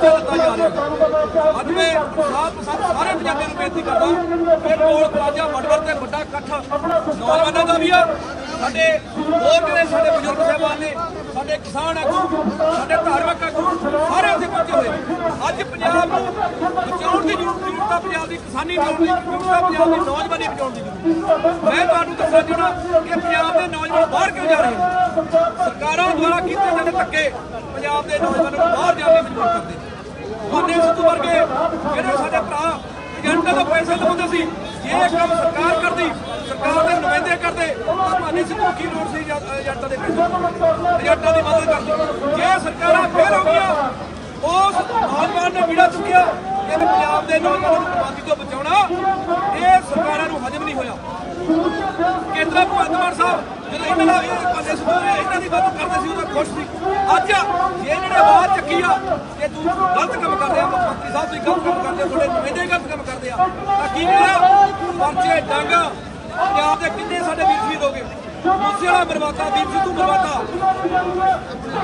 ਦਿੱਤਾ ਜਾ ਰਿਹਾ ਅੱਜ ਮੈਂ ਸਾਥ ਸਾਰੇ ਪੰਜਾਬੀਆਂ ਨੂੰ ਬੇਨਤੀ ਕਰਦਾ ਕਿ ਟੋਲ ਪਲਾਜ਼ਾ ਵੜਵੜ ਤੇ ਵੱਡਾ ਇਕੱਠ ਨੌਜਵਾਨਾਂ ਦਾ ਵੀ ਆ। ਸਾਡੇ ਹੋਰ ਜਿਹੜੇ ਸਾਡੇ ਬਜ਼ੁਰਗ ਸਾਹਿਬਾਨ ਨੇ, ਸਾਡੇ ਕਿਸਾਨ ਆਗੂ, ਸਾਡੇ ਧਾਰਮਿਕ ਆਗੂ, ਸਾਰੇ ਉੱਥੇ ਪਹੁੰਚੇ ਹੋਏ ਅੱਜ ਪੰਜਾਬ ਨੂੰ ਬਚਾਉਣ ਦੀ ਜ਼ਰੂਰਤ ਜ਼ਰੂਰਤ ਆ ਪੰਜਾਬ ਦੀ ਕਿਸਾਨੀ ਬਚਾਉਣ ਦੀ ਜ਼ਰੂਰਤ ਹੈ ਪੰਜਾਬ ਦੀ ਨੌਜਵਾਨੀ ਬਚਾਉਣ ਦੀ ਜ਼ਰੂਰਤ ਮੈਂ ਤੁਹਾਨੂੰ ਦੱਸਣਾ ਚਾਹੁੰਦਾ ਕਿ ਪੰਜਾਬ ਦੇ ਨੌਜਵਾਨ ਬਾਹਰ ਕਿਉਂ ਜਾ ਰਹੇ ਨੇ? ਸਰਕਾਰਾਂ ਦੁਆਰਾ ਕੀਤੇ ਜਾਂਦੇ ਧੱਕੇ ਪੰਜਾਬ ਦੇ ਨੌਜਵਾਨਾਂ ਨੂੰ ਬਾਹਰ ਜਾਣ ਲਈ ਮਜਬੂਰ ਕਰਦੇ ਨੇ ਸਿੱਧੂ ਵਰਗੇ ਜਿਹੜੇ ਸਾਡੇ ਭਰਾ ਏਜੰਟਾਂ ਤੋਂ ਪੈਸੇ ਲਵਾਉਂਦੇ ਸੀ, ਜੇ ਇਹ ਕੰਮ ਸਰਕਾਰ ਕਰਦੀ, ਸਰਕਾਰ ਦੇ ਨੁਮਾਇੰਦੇ ਕਰਦੇ, ਤਾਂ ਭਾਨੇ ਸਿੱਧੂ ਕੀ ਲੋੜ ਸੀ ਏਜੰ- ਏਜੰਟਾਂ ਦੇ ਪੈਸੇ। ਏਜੰਟਾਂ ਦੀ ਮਦਦ ਕਰਦੀ। ਜੇ ਸਰਕਾਰਾਂ ਫੇਲ ਹੋ ਗਈਆਂ, ਉਸ ਨੌਜਵਾਨ ਨੇ ਵੀੜਾ ਚੁੱਕਿਆ, ਕਿ ਪੰਜਾਬ ਦੇ ਨੌਜਵਾਨਾਂ ਨੂੰ ਬਰਬਾਦੀ ਤੋਂ ਬਚਾਉਣਾ, ਇਹ ਸਰਕਾਰਾਂ ਨੂੰ ਹਜਮ ਨਹੀਂ ਹੋਇਆ। ਕੇਂਦਰ ਭਗਵੰਤ ਮਾਨ ਸਾਹਿਬ, ਜਦੋਂ ਇਹਨਾਂ ਦਾ ਇਹ ਭਾਨੇ ਸਿੱਧੂ ਇਹਨਾਂ ਦੀ ਮਦਦ ਕਰਦੇ ਸੀ ਉਦੋਂ ਖੁਸ਼ ਸੀ। ਅੱਜ ਜੇ ਜਿਹੜੇ ਆਵਾਜ਼ ਚੱਕੀ ਆ ਇਹ ਤੂੰ ਗਲਤ ਕੰਮ ਕਰ ਰਿਹਾ ਮੁੱਖ ਮੰਤਰੀ ਸਾਹਿਬ ਤੁਸੀਂ ਗਲਤ ਕੰਮ ਕਰਦੇ ਨੁਮਾਇੰਦੇ ਗਲਤ ਕੰਮ ਕਰਦੇ ਆ। ਤਾਂ ਕੀ ਕਰਿਆ ਪਰਚੇ, ਡੰਗ, ਪੰਜਾਬ ਦੇ ਕਿੰਨੇ ਸਾਡੇ ਵੀਰ ਸ਼ਹੀਦ ਹੋ ਗਏ? ਮੂਸੇ ਵਾਲਾ ਮਰਵਾਤਾ, ਵੀਰ ਸਿੱਧੂ ਮਰਵਾਤਾ।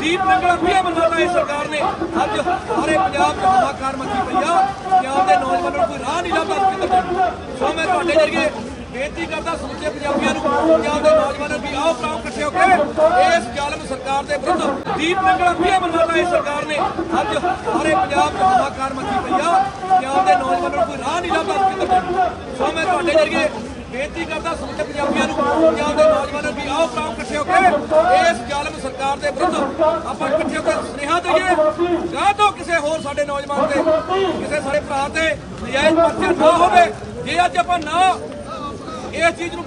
ਦੀਪ ਨੰਗਲਾ ਪਿਆ ਮਰਵਾਤਾ ਇਹ ਸਰਕਾਰ ਨੇ। ਅੱਜ ਸਾਰੇ ਪੰਜਾਬ 'ਚ ਹਾਹਾਕਾਰ ਮੱਚੀ ਪਈ ਆ। ਪੰਜਾਬ ਦੇ ਨੌਜਵਾਨਾਂ ਨੂੰ ਕੋਈ ਰਾਹ ਨਹੀਂ ਲੱਭਦਾ ਕਿੱਧਰ ਸੋ ਮੈਂ ਤੁਹਾਡੇ ਜਰੀਏ ਬੇਨਤੀ ਕਰਦਾ, ਸਮੁੱਚੇ ਪੰਜਾਬੀਆਂ ਨੂੰ, ਪੰਜਾਬ ਦੇ ਨੌਜਵਾਨਾਂ ਵੀ ਆਓ ਭਰਾਓ ਇਕੱਠੇ ਹੋ ਕੇ ਇਸ ਜ਼ਾਲਮ ਸਰਕਾਰ ਦੇ ਵਿਰੁੱਧ। ਦੀਪ ਨੰਗਲਾ ਪਿਆ ਮਰਵਾਤਾ ਇਹ ਸਰਕਾਰ ਨੇ। ਅੱਜ ਸਾਰੇ ਪੰਜਾਬ 'ਚ ਹਾਹਾਕਾਰ ਮੱਚੀ ਪਈ ਆ ਪੰਜਾਬ ਦੇ ਨੌਜਵਾਨਾਂ ਨੂੰ ਕੋਈ ਰਾਹ ਨਹੀਂ ਲੱਭਦਾ ਸੋ ਮੈਂ ਤੁਹਾਡੇ ਜਰੀਏ ਬੇਨਤੀ ਕਰਦਾ ਸਮੁੱਚੇ ਪੰਜਾਬੀਆਂ ਨੂੰ, ਪੰਜਾਬ ਦੇ ਨੌਜਵਾਨਾਂ ਵੀ ਆਓ ਕੰਮ ਇਕੱਠੇ ਹੋ ਕੇ। ਇਸ ਜ਼ਾਲਮ ਸਰਕਾਰ ਦੇ ਵਿਰੁੱਧ ਆਪਾਂ ਇਕੱਠੇ ਹੋ ਕੇ ਸੁਨੇਹਾ ਦਈਏ। ਗਾਂ ਤਾਂ ਕਿਸੇ ਹੋਰ ਸਾਡੇ ਨੌਜਵਾਨ ਤੇ, ਕਿਸੇ ਸਾਡੇ ਭਰਾ ਤੇ ਨਜਾਇਜ਼ ਪਰਚਾ ਨਾ ਹੋਵੇ। ਜੇ ਅੱਜ ਆਪਾਂ ਨਾ ਇਸ ਚੀਜ਼ ਨੂੰ